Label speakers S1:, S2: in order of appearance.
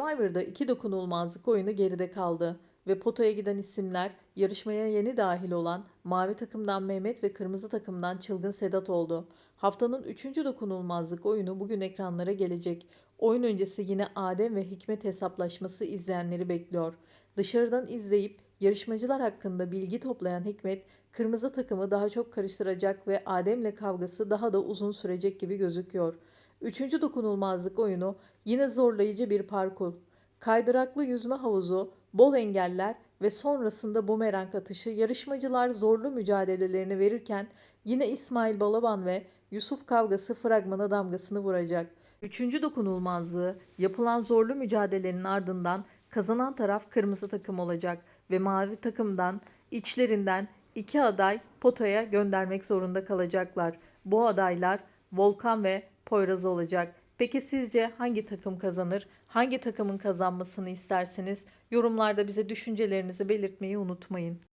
S1: Survivor'da iki dokunulmazlık oyunu geride kaldı ve potaya giden isimler yarışmaya yeni dahil olan mavi takımdan Mehmet ve kırmızı takımdan Çılgın Sedat oldu. Haftanın üçüncü dokunulmazlık oyunu bugün ekranlara gelecek. Oyun öncesi yine Adem ve Hikmet hesaplaşması izleyenleri bekliyor. Dışarıdan izleyip yarışmacılar hakkında bilgi toplayan Hikmet, kırmızı takımı daha çok karıştıracak ve Adem'le kavgası daha da uzun sürecek gibi gözüküyor. Üçüncü dokunulmazlık oyunu yine zorlayıcı bir parkur. Kaydıraklı yüzme havuzu, bol engeller ve sonrasında bumerang atışı yarışmacılar zorlu mücadelelerini verirken yine İsmail Balaban ve Yusuf kavgası fragmana damgasını vuracak. Üçüncü dokunulmazlığı yapılan zorlu mücadelenin ardından kazanan taraf kırmızı takım olacak ve mavi takımdan içlerinden iki aday potaya göndermek zorunda kalacaklar. Bu adaylar Volkan ve Poyraz olacak. Peki sizce hangi takım kazanır? Hangi takımın kazanmasını isterseniz yorumlarda bize düşüncelerinizi belirtmeyi unutmayın.